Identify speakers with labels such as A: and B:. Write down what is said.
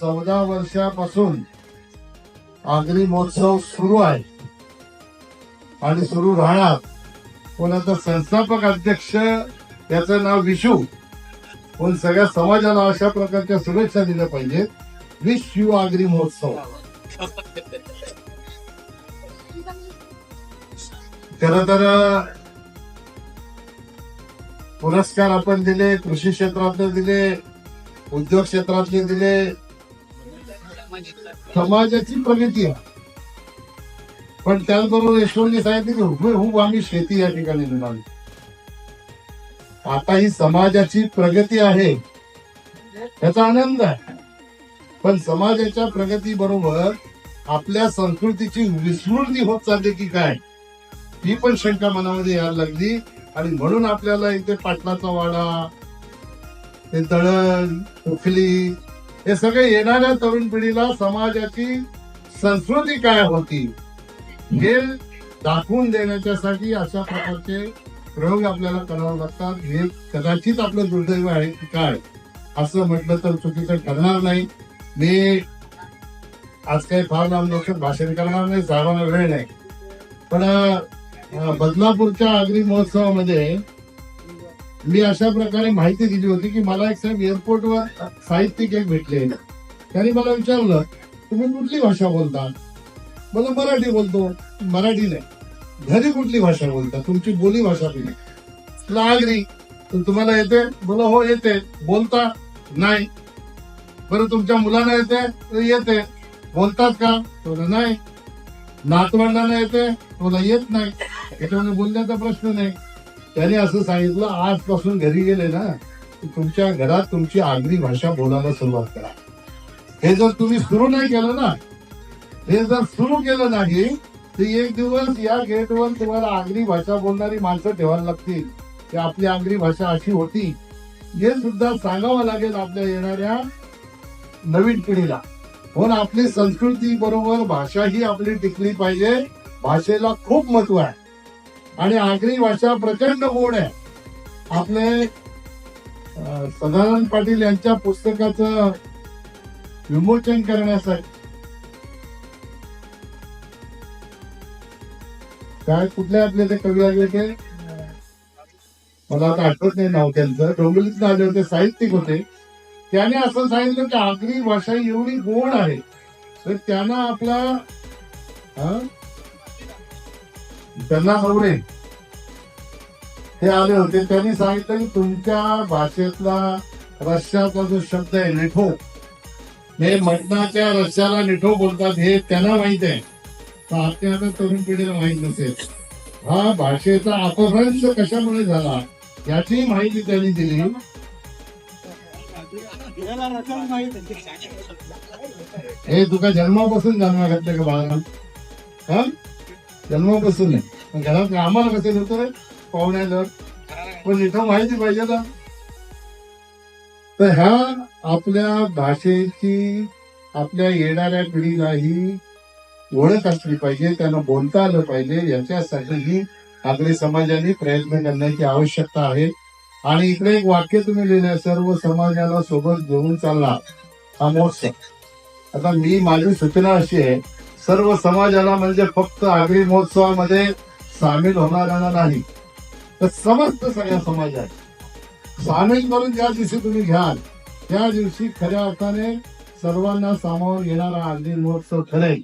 A: चौदा वर्षापासून आगरी महोत्सव सुरू आहे. आणि सुरू राहणार. पण आता संस्थापक अध्यक्ष त्याचं नाव विशू. पण सगळ्या समाजाला अशा प्रकारच्या शुभेच्छा दिल्या पाहिजेत. विश यू आगरी महोत्सव. खर तर पुरस्कार आपण दिले कृषी क्षेत्रातले दिले उद्योग क्षेत्रातले दिले समाजाची प्रगती आहे. पण त्याचबरोबर यशवंतनी सांगितले की हुबेहूब हो, आम्ही शेती या ठिकाणी निघाली आता ही समाजाची प्रगती आहे त्याचा आनंद आहे. पण समाजाच्या प्रगती बरोबर आपल्या संस्कृतीची विस्मृती होत चालली की काय? ही पण शंका मनामध्ये यायला लागली. आणि म्हणून आपल्याला इथे पाटलाचा वाडा ते दळण उखली हे सगळे येणाऱ्या तरुण पिढीला समाजाची संस्कृती काय होती हे दाखवून देण्याच्यासाठी अशा प्रकारचे प्रयोग आपल्याला करावे लागतात. हे कदाचित आपलं दुर्दैव आहे की काय असं म्हटलं तर चुकीचं ठरणार नाही. मी आज काही फार लांब लोक भाषण करणार नाही सर्वांना वेळ नाही. पण बदलापूरच्या आगरी महोत्सवामध्ये मी अशा प्रकारे माहिती दिली होती की मला एक साहेब एअरपोर्टवर साहित्यिक एक भेटले. त्यांनी मला विचारलं तुम्ही कुठली भाषा बोलता मला मराठी बोलतो. मराठी नाही. घरी कुठली भाषा बोलता? तुमची बोली भाषा बी नाही लागली तर तुम्हाला येते? बोला हो येते. बोलता? नाही. बरं तुमच्या मुलांना येते? येते. बोलतात का? तुला नाही. नातवंडांना येते? तुला येत नाही. याच्यामध्ये बोलण्याचा प्रश्न नाही. त्याने असं सांगितलं आजपासून घरी गेले ना तुमच्या घरात तुमची आगरी भाषा बोलायला सुरुवात करा. हे जर तुम्ही सुरू नाही केलं ना हे जर सुरू केलं नाही तर एक दिवस या गेटवर तुम्हाला आगरी भाषा बोलणारी माणसं ठेवायला लागतील. की आपली आगरी भाषा अशी होती हे सुद्धा सांगावं लागेल आपल्या येणाऱ्या नवीन पिढीला. पण आपली संस्कृती बरोबर भाषा ही आपली टिकली पाहिजे. भाषेला खूप महत्त्व आहे. आणि आगरी भाषा प्रचंड गोड आहे. आपले सदानंद पाटील यांच्या पुस्तकाचं विमोचन करण्यासाठी काय कुठले आपले ते कवी आले ते? मला आता आठवत नाही नाव त्यांचं. डोंबिवलीत आले होते साहित्यिक होते. त्याने असं सांगितलं की आगरी भाषा एवढी गोड आहे. तर त्यांना आपला हा? त्यांना नवरे ते आले होते. त्यांनी सांगितलं की तुमच्या भाषेतला रश्याचा जो शब्द आहे निठो हे मटणाच्या रश्याला निठो बोलतात हे त्यांना माहीत आहे. तर आपल्या आता तरुण पिढीला माहीत नसेल. हा भाषेचा अपभ्रंश कशामुळे झाला याची माहिती त्यांनी दिली. हे तुका जन्मापासून जन्मा घातलं का बाळा जन्मापासून नाही पण घरात आम्हाला कसे होतं रे पाहुण्याला. पण इथं माहिती पाहिजे ना. तर ह्या आपल्या भाषेची आपल्या येणाऱ्या पिढीलाही ओळख असली पाहिजे त्यांना बोलता आलं पाहिजे. याच्यासाठीही आपले समाजाने प्रयत्न करण्याची आवश्यकता आहे. आणि इकडे एक वाक्य तुम्ही लिहिलंय सर्व समाजाला सोबत घेऊन चालला हा महोत्सव. आता मी माझी सूचना अशी आहे सर्व समाजाला म्हणजे फक्त आगरी महोत्सवामध्ये सामील होणाऱ्यांना नाही तर समस्त सगळ्या समाजात. सामील करून ज्या दिवशी तुम्ही घ्याल त्या दिवशी खऱ्या अर्थाने सर्वांना सामावून घेणारा आगरी महोत्सव ठरेल.